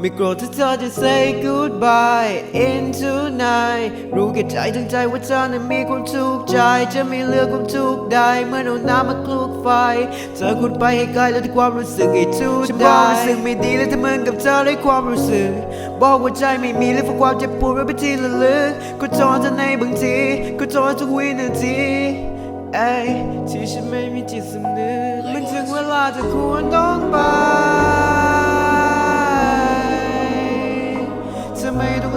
ไม่โกรธถ้าเธอจะ say goodbye in tonight รู้แก่ใจทั้งใจว่าเธอนั้นมีความทุกข์ใจ จะไม่เลือกความทุกข์ใดเมื่อเอาน้ำมาคลุกไฟ เธอขุดไปให้ไกลแล้วที่ความรู้สึกให้ทุกข์ฉันบอกรู้สึกไม่ดีแล้วถ้ามึงกับเธอได้ความรู้สึก บอกว่าใจไม่มีแล้วฝังความเจ็บปวดไว้ไปทีละลึกก็ทนเธอในบางทีก็ทนทุกวินาทีเอ้ที่ฉันไม่มีจิตสำนึกมันถึงเวลาจะควรต้อง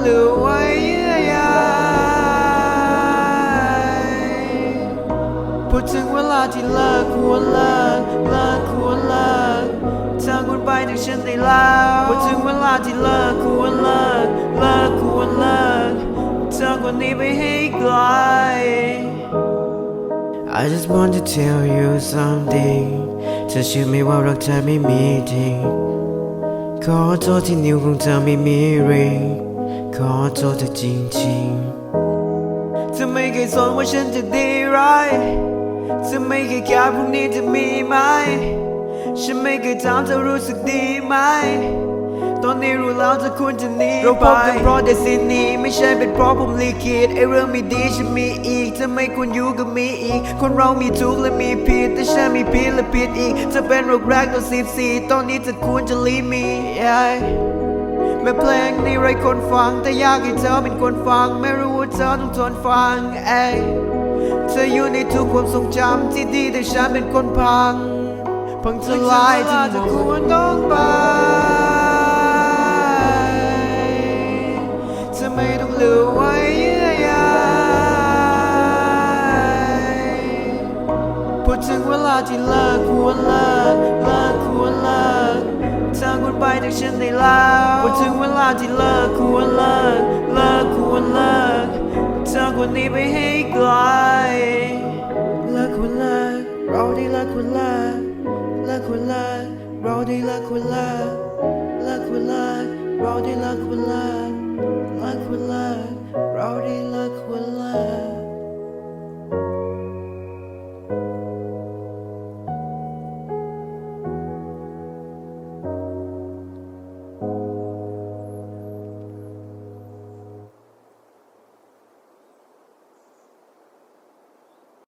หลือไว้เยื่อใยพอถึงเวลาที่เลิกควรเลิกเลิกควรเลิกเธอควรไปจากฉันได้แล้วพอถึงเวลาที่เลิกควรเลิกเลิกควรเลิกเธอควรหนีไปให้ไกล I just want to tell you something เธอเชื่อไหมว่ารักเธอไม่มีจริงขอโทษที่นิ้วของเธอไม่มีริง ขอโทษเธอจริงๆเธอไม่เคยสนว่าฉันจะดีไรเธอไม่เคยแค่พรุ่งนี้จะมีไหม ฉันไม่เคยถามเธอรู้สึกดีไหม ตอนนี้รู้แล้วเธอควรจะหนีเราพบกันเพราะเดซินีไม่ใช่เป็นเพราะผมลิขิตไอเรื่องไม่ดีฉันมีอีกเธอไม่ควรอยู่กับมีอีก คนเรามีทุกข์และมีผิดแต่ฉันมีผิดและผิดอีกเธอเป็นโรคแรกตอนสิบสี่ตอนนี้เธอควรจะลีมี yeah. แม้เพลงนี้ไรคนฟัง แต่อยากให้เธอเป็นคนฟัง ไม่รู้ว่าเธอต้องทนฟังเอยเธออยู่ในทุกความทรงจำที่ดีแต่ฉันเป็นคนพัง พังทลายที่หมดควรต้องไปเธอไม่ต้องเหลือไว้เยื่อใยพอถึงเวลาที่เลิกควรเลิกเลิกควรเลิก ฉันได้แล้วพอถึงเวลาที่เลิกควรเลิกเลิกควรเลิกเธอควรหนีไปให้ไกลเลิกควรเลิกเราได้เลิกควรเลิกเลิกควรเลิกเราได้เลิกควรเลิกเลิกควรเลิกเราได้เลิกควรเลิกเลิกควรเลิกเราได้เลิก